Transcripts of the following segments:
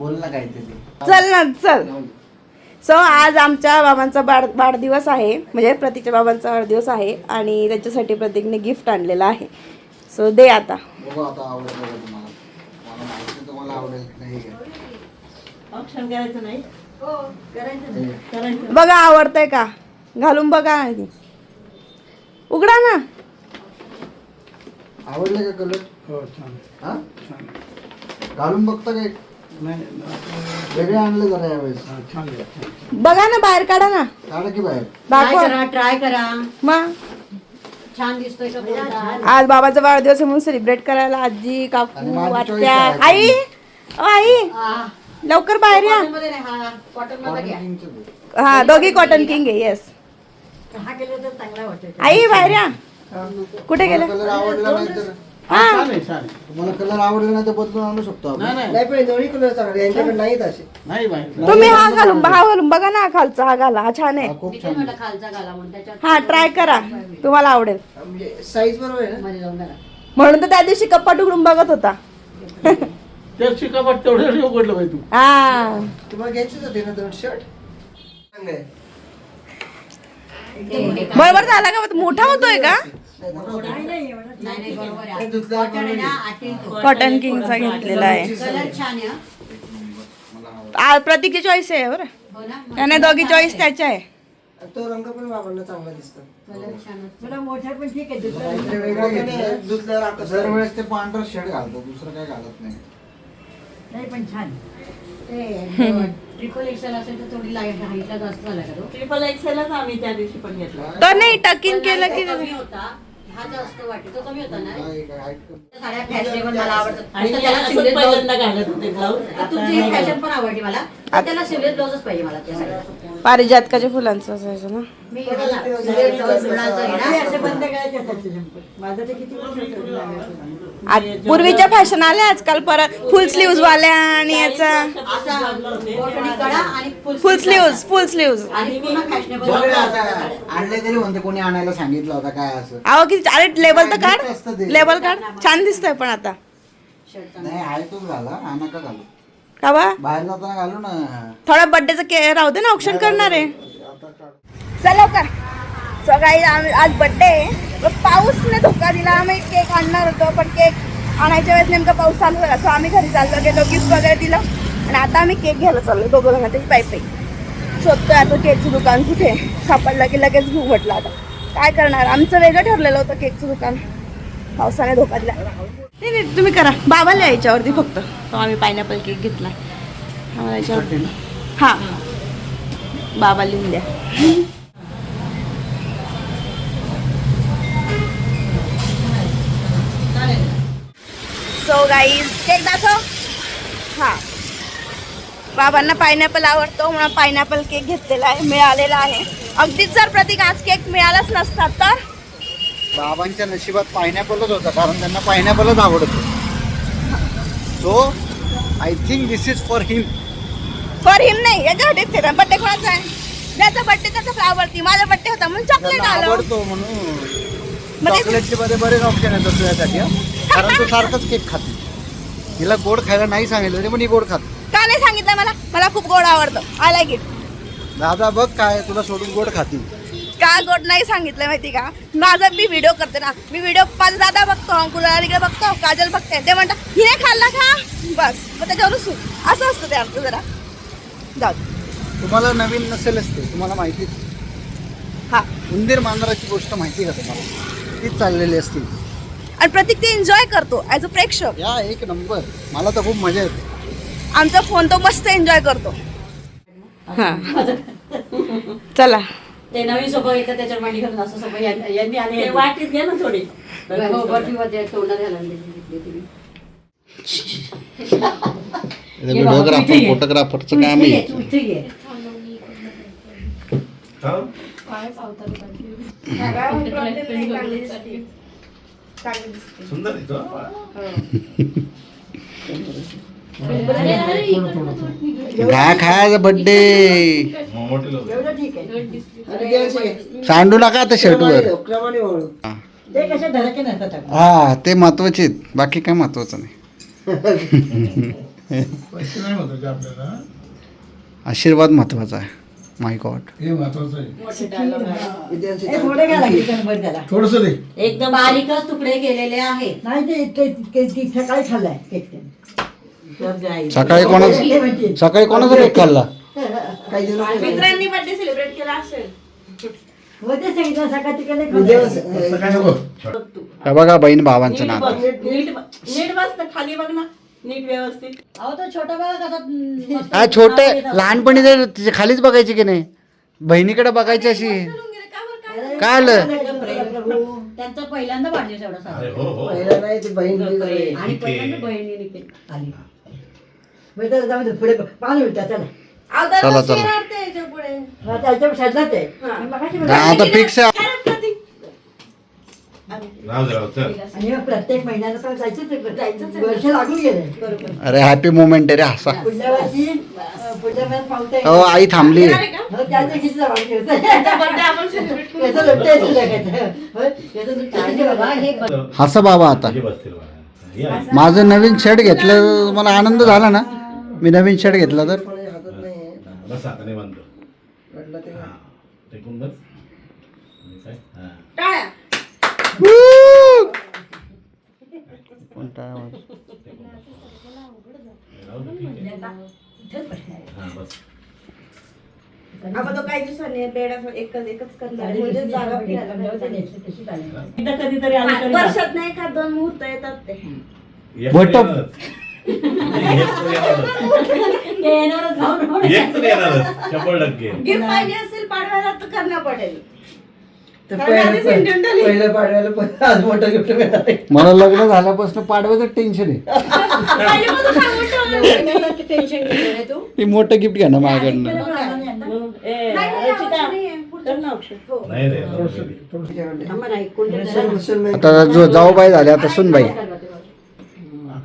बोल ना काहीतरी. चल ना चल. सो आज आमच्या बाबांचा वाढ वाढदिवस आहे. म्हणजे प्रतीकच्या बाबांचा वाढदिवस आहे आणि त्याच्यासाठी प्रतीकने गिफ्ट आणलेलं आहे. सो दे आता. बघू आता आवडेल का तुम्हाला. मला माहिती तुम्हाला आवडेल की नाही का? ऑप्शन करायचं नाही? हे, बघा आवडतंय का? घालून बघा आधी. उघडा ना. आवडलं का कलर हो छान. हा? छान घालून बघता काय नाही वेगळे आणले जरा यावेळेस. हा, छान आहे, छान आहे. बघा ना बाहेर काढा ना. काढा की बाहेर. ट्राय दाखवा करा ट्राय करा. मग छान दिसतोय का कोणता? आज बाबाचा वाढदिवस आहे म्हणून सेलिब्रेट करायला आजी आणि काकू माझी choice आत्या आहे. आई ओ आई. आ, लवकर बाहेर या. Cotton मध्ये नाही, हा कॉटनमध्ये घ्या. Cotton Kingचं बघ. हा दोघी कॉटन किंग आहे येस हा केलं तर चांगला वाटतं आई बाहेर या. कुठे गेले कलर आवडला नाही तर हा, हा. तुम्हाला कलर आवडला नाही तर बदलून आणू शकतो आपण. नाही नाही. नाही पण दोन्ही कलर चांगले यांच्याकडे नाहीत असे. नाही बाहेर तुम्ही हा घालून हा घालून बघा ना हा खालचा हा घाला हा छान आहे. हा, मी खूप तेच छान म्हटलं खालचा घाला म्हणून त्याच्यात हा ट्राय करा. तुम्हाला आवडेल. म्हणजे साईज बरोबर आहे ना? मध्ये जाऊन घाला म्हणून तर त्या दिवशी कप्पा उघडून बघत होता. ते शिकापट तेवढं उघडलं पाहिजे तू. हा. तुम्हाला घ्यायचेच होते ना दोन शर्ट चांगले आहे. बरोबर झाला का? मोठा होतोय का? नाही नाही बरोबर आहे हे धुतल्यावर कॉटन आहे ना आतील तो. कॉटन किंगचा घेतलेला आहे. कलर छान आहे हं. आ, प्रतीकची चॉईस आहे बरं. हो ना मग त्याने दोघी चॉईस त्याच्या आहे. तो रंग पण वापरणं चांगला दिसतो. कलर छान आहे. मला मोठ्या पण ठीक आहे धुतल्यावर. दरवेळेस ते पांढरं घालतो दुसरं काय घालत नाही. नाही पण छान. ते ट्रिपल एक्सेल असेल तर थोडी लाइट हाईटला जास्त झाला का तो. ट्रिपल एक्सेलच आम्ही त्या दिवशी पण घेतला. तर नाही टकिन केलं की कमी होता. हा जास्त वाटतो तो कमी होता ना? काय- काय height कमी. साड्या फॅशनेबल मला आवडतात. आणि तर मी त्याला असंच शिवलेत ब्लाऊज पहिल्यांदा घालत होते ब्लाऊज तुमची फॅशन पण आवडली मला. तर त्याला शिवलेत ब्लाऊजच पाहिजे मला त्या साड्या पारिजातकाच्या फुलांचं असायचं ना? मी घाला. शिवलेत ब्लाऊज मुलांचं घेणार. बंद करायचे माझं ते किती आज पूर्वीच्या फॅशन आल्या आजकाल परत फुल स्लीव्ह वाल्या आणि याचा असा बोटणी कडा आणि full full sleeve sleeve. Full sleeve आणि पूर्ण फॅशनेबल बघ ना आता, आणले तरी म्हणते कोणी आणायला सांगितलं होता काय असं. अहो किती अरे लेबल तर काढ. ते? लेबल काढ. छान दिसतंय पण आता. शर्ट नाही आहे तोच घाला हा नका घालू. का बा? बाहेर जाताना घालू ना. थोडा बर्थडेचं के राहू दे ना ऑप्शन करणार. आहे. चला का सो काही आज बर्थडे आहे. पाऊसने धोका दिला. आम्ही केक आणणार होतो पण केक आणायच्या वेळेस नेमका पाऊस चालू झाला. सो आम्ही घरी चाललो गेलो गिफ्ट वगैरे दिलं. आणि आता आम्ही केक घ्यायला चाललो दोघं जण त्याची पाईप पाई शोधतोय आता केकचं दुकान कुठे सापडलं की लगेच घेऊ म्हटलं आता. काय करणार? आमचं वेगळं ठरलेलं होतं केकचं दुकान. पावसाने धोका दिला. नाही नाही तुम्ही करा. बाबाला याच्यावरती फक्त. तो आम्ही पायनॅपल केक घेतला याच्यावरती हां. बाबा लिहून द्या. सो गाईज केक दाखव हां. बाबांना पायनॅपल आवडतो म्हणून पायनॅपल केक घेतलेला आहे मिळालेला आहे. अगदीच जर प्रतीक आज केक मिळालाच नसता तर? बाबांच्या नशिबात पायनॅपलच होता कारण त्यांना पायनॅपलच आवडत. So I think this is for him for him नाही याच्यासाठीच आहे बड्डे कोणाचा आहे? ज्याचा बड्डे त्याचा फ्लावरती माझा बड्डे होता म्हणून चॉकलेट आवडतो म्हणून. चॉकलेटचे मध्ये बरेच ऑप्शन आहेत तुझ्यासाठी हं. कारण तू सारखंच केक खाते तिला गोड खायला नाही सांगितलं तरी पण ही गोड खाते का नाही सांगितलं मला? मला खूप गोड आवडतं. आय लाईक इट दादा बघ काय तुला सोडून गोड खाती. का गोड नाही सांगितलं माहिती का? माझा मी व्हिडिओ करते ना. मी व्हिडिओ माझा दादा बघतो अंकुला बघतो काजल बघते. ते म्हणतात हिने खाल्ला का? बस. मग त्याच्यावर असं असतं ते आमचं जरा. जाऊ दे. तुम्हाला नवीन नसेलच ते. तुम्हाला माहितीच हा. उंदीर मांजराची गोष्ट माहिती का तुम्हाला? तीच चाललेली असती आणि प्रतीक ते एन्जॉय करतो ॲज अ प्रेक्षक. या एक नंबर मला तर खूप मजा येते. आमचा फोन तो मस्त एन्जॉय करतो. हा. चला. ते नवीन सोफा येतं त्याच्यावर मांडी घालून असं सोफा यांनी यांनी आणि ते वाटीत घे ना थोडी. हो तोंडात हे बाबा, तू इथे ये. फोटोग्राफरचं काम आहे. सुंदर खायचा बड्डे घे. सांडू नका त्या शर्टवर हा. ते महत्त्वाचे आहेत. बाकी काय महत्वाचं नाही. आशीर्वाद महत्त्वाचा आहे. माय गॉड हे महत्वाचं आहे. हे थोडे लागले थोडस दे. एकदम बारीकच तुकडे केलेले आहेत. नाही ते सकाळी खाल्लाय केक. सकाळी ते म्हणजे सकाळी कोणाचा केक खाल्ला? काही दिवस मित्रांनी बर्थडे सेलिब्रेट केला असेल. होते सांगितलं सकाळी तिकडे उद्या असं काय नको. हे बघा बहीण भावांचं नीट नातं बस नीट बस नीट बस तर खाली बघ ना. नीट व्यवस्थित. अहो तो छोटा बघा कसा हम्म, मस्त हा छोटे लहानपणी ते तिच्या खालीच बघायची की नाही? बहिणीकडे बघायची अशी. काय आलं? प्रभू. त्यांचा पहिल्यांदा वाढदिवस एवढा साजरा. पहिला नाही ती बहीण आणि आणि पहिल्यांदा बहिणीने केलं. आली. बरं चला जाऊ दे पुढे पाच मिनिटं चला. चला, चला. हा, त्याच्या आहे मगाशी हा, आता फिक्स आहे. राहू दे राहू दे, चल. आणि मग प्रत्येक महिन्याला तर जायचंच आहे, जायचंच आहे. वर्ष लागून गेले. बरोबर. अरे हॅपी मोमेंट आहे रे हसा पुढल्या वर्षी अं, पुढच्या महिन्यात पावते हो आई थांबली. हो, याचं लुटते त्याचं. हो, याचं लुटते हे. हसा बाबा आता. खाली बसतील बाळा. ये. आई. माझं नवीन शर्ट घेतलं मला आनंद झाला ना. मी नवीन शर्ट घेतला तर. हा, बस आता नाही बांधतो म्हटलं ते हा टेकून बस? आणि काय? हा. टाळ्या. हा बस आपण तो काही दिवसांनी बेड एकच एकच करणार आहे. म्हणजे जागा फिरायला कधीतरी आली तरी वर्षात नाही एखाद दोन मुहूर्त येतात ते. एक भटप. तर येणारच. एक तर येणारच. शंभर टक्के गिफ्ट पाहिजे असेल पाडव्याला तर करणं पडेल. तर कारण आधी पहिलं sentimental आहे. पहिलं पाडव्याला पण आज मोठं गिफ्ट मिळणार आहे मला लग्न झाल्यापासून पाडव्याचं टेन्शन आहे पहिल्यापासून सांगून ठेवलं. टेन्शन घेतलं रे तू ती मोठं गिफ्ट घ्या ना माझ्याकडनं ए, नाही, नाही, रचिता, आवश्यक नाहीये. कर ना औषध. हो. नाही रे. थांबा ना, एक आता जो जाऊबाई झाल्या आता सुनबाई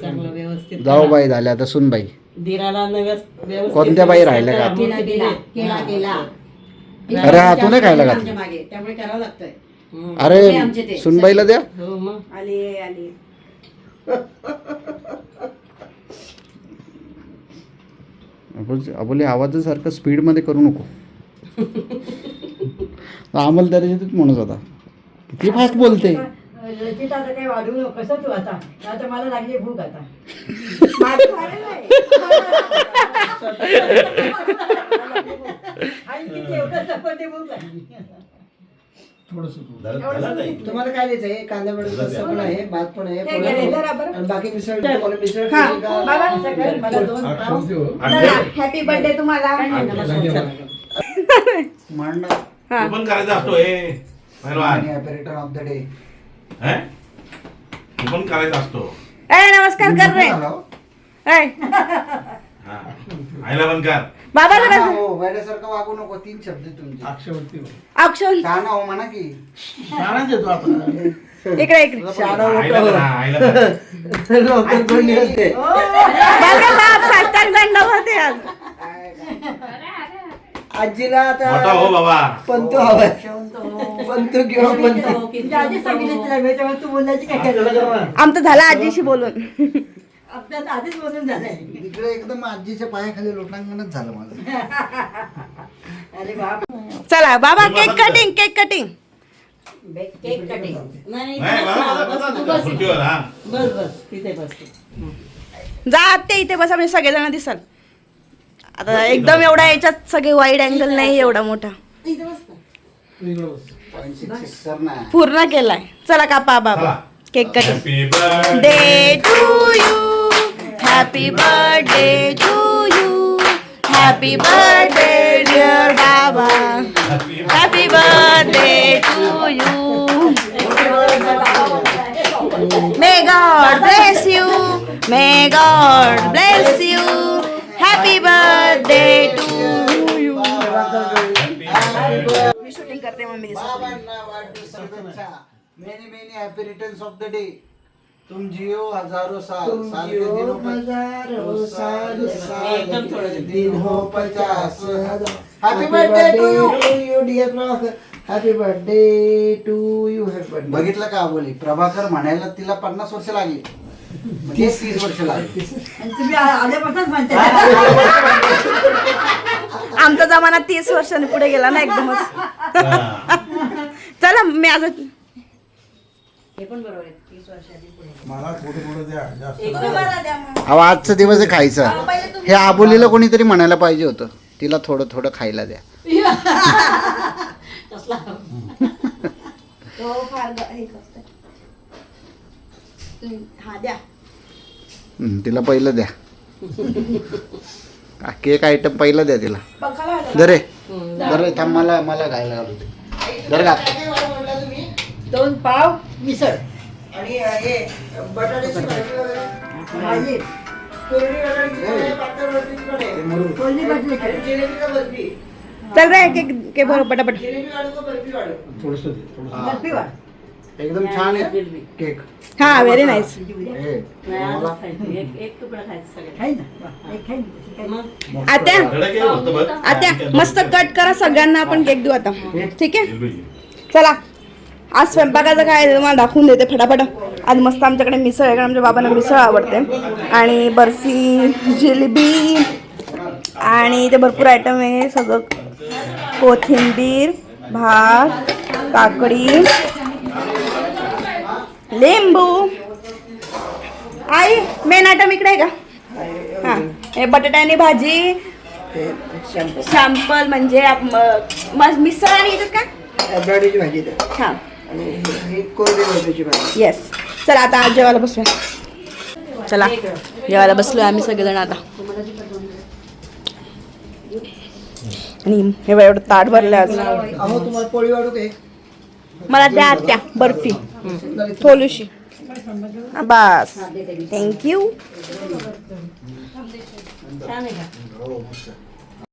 चांगलं व्यवस्थित जाऊबाई झाल्या आता सुनबाई दिराला नव्या- व्यवस्थित कोणत्या बाई राहिल्या का? मूर्ती केला केला दिली. केला केला अरे हा तू नाही खायला आमच्या घात मागे त्यामुळे करावं लागतंय. हम्म. ते आमचे अरे ते. सुनबाईला द्या. हो मग. आली आली. अबोले आवाजासारखं स्पीडमध्ये करू नको. आम्हाला त्या दिवशी म्हणत होता. किती फास्ट बोलते. रचिता आता काही वाढू नको. कसं तू आता? आता मला लागली भूक आता. माझं झालेलं आहे. आणि एवढं थोडस? तुम्हाला काय कांदा रस्सा पण आहे भात पण आहे पण. आणि बाकी मिसळ तुम्हाला मिसळ हा, पाहिजे का? बाबा, सकाळी मला दोन पाव. अक्षर देऊ. चला हॅपी बर्थडे तुम्हाला. म्हणणं हा. तू पण करायचा असतो हे पहिलवान. ऑपरेटर ऑफ द डे हे? तू पण करायचा असतो. ए नमस्कार कर रे. ए, हा. आईला पण कर. बाबा जरा वेड्यासारखं वागू नको तीन शब्द तुमचे. अक्षरवरती हो. छान हो म्हणा की. आपण. इकडे इकडे. शाळा आईला मोठं पण हा, आईला पण लवकर कोणी असते बघा बाप साष्टांग दंड होते आज. आजीला मोठा आता हो बाबा. पंतू हवाय. पंतू किंवा पंतू. आधीच सांगितलं तिला वेळ तेव्हा तू बोलायची काय आपल्याला करायचं करा. आमचं झालं आजीशी बोलून. आधीच झालंय. इकडे एकदम आजीच्या पायाखाली लोटांगणच झालं माझं. अरे बाप. चला बाबा cake cutting cake cutting cake cutting नाही नाही बस बसा, ना, बसा, बस, तू बसा, बस. खुर्चीवर, हा. बस बस तिथे बस तू. जा आत्या इथे बसा म्हणजे सगळेजण दिसाल. आता एकदम एवढा याच्यात सगळे वाईड अँगल नाही एवढा मोठा. इथे बस ना. इकडं बस. पूर्ण केलाय. चला कापा बाबा. चला. Cake cutting Happy birthday. Day to you happy birthday to you happy birthday dear बाबा Happy happy birthday to you may God bless you may God bless you happy birthday to you me shooting करते mummy many many happy returns of the day. तुम जियो हजारो साल तुम साल के जियो दिनों पर हजारो साल साल एकदम थोडं के दिन हो पचास हजार। Happy birthday to you. you dear Prabhakar happy birthday to you happy birthday बघितलं का बोली? प्रभाकर म्हणायला तिला पन्नास वर्ष लागली. म्हणजे तीस वर्ष लागली. आणि तुम्ही आल्यापासूनच म्हणते आमचा जमाना तीस वर्षांनी पुढे गेला ना एकदमच. चला मी अजून हे पण बरोबर आहे. तीस वर्षांनी पुढे मला थोडं थोडं द्या जास्त तुम्हाला द्या मग. अहो आजचा दिवस आहे खायचा. पहिले तुम्ही- हे आबोलीला कोणीतरी म्हणायला पाहिजे होतं. तिला थोडं थोडं खायला द्या. कसला तो फार ग- हे करतोय. हम्म, हा द्या. हं, तिला पहिलं द्या. हा, केक आयटम पहिलं द्या तिला. दरे दरे थांब मला मला खायला घालू. दे दर दोन पाव. मिसळ. आणि हे बटाट्याची भाजी वगैरे. भाजी. कोरडी वगैरे किती पातळ रोटीची पण आहे. कोल्ही भाजी. आणि जिलेबी का बर्फी. चल रे केक के भरो पटापट. जिलेबी काढू का बर्फी काढू थोडस बर्फी एकदम छान आहे. केक. हा व्हेरी नाईस हे, एक एक तुकडा खायचा सगळं खाई ना. एक खाई ना, तशी खाई ना. आत्या. आत्या मस्त कट करा सगळ्यांना आपण केक देऊ आता. ठीक आहे. चला. आज स्वयंपाकाचं काय तुम्हाला दाखवून देते फटाफट. आज मस्त आमच्याकडे मिसळ आहे कारण आमच्या बाबांना मिसळ आवडते. आणि बर्फी जिलेबी आणि ते भरपूर आयटम आहे. सगळं कोथिंबीर भात काकडी लिंबू. आई मेन आयटम इकडे आहे का? हां हे बटाट्याने भाजी. शॅम्पू. सॅम्पल म्हणजे मिसळ आणि याच्यात का बटाट्याची भाजी हां. येस चला आता आज जेवायला बसूया. चला जेवायला बसलोय आम्ही सगळेजण आता. आणि हे एवढं ताट भरलं आज? मला द्या त्या बर्फी. थोडीशी. बस. थँक्यू छान आहे का?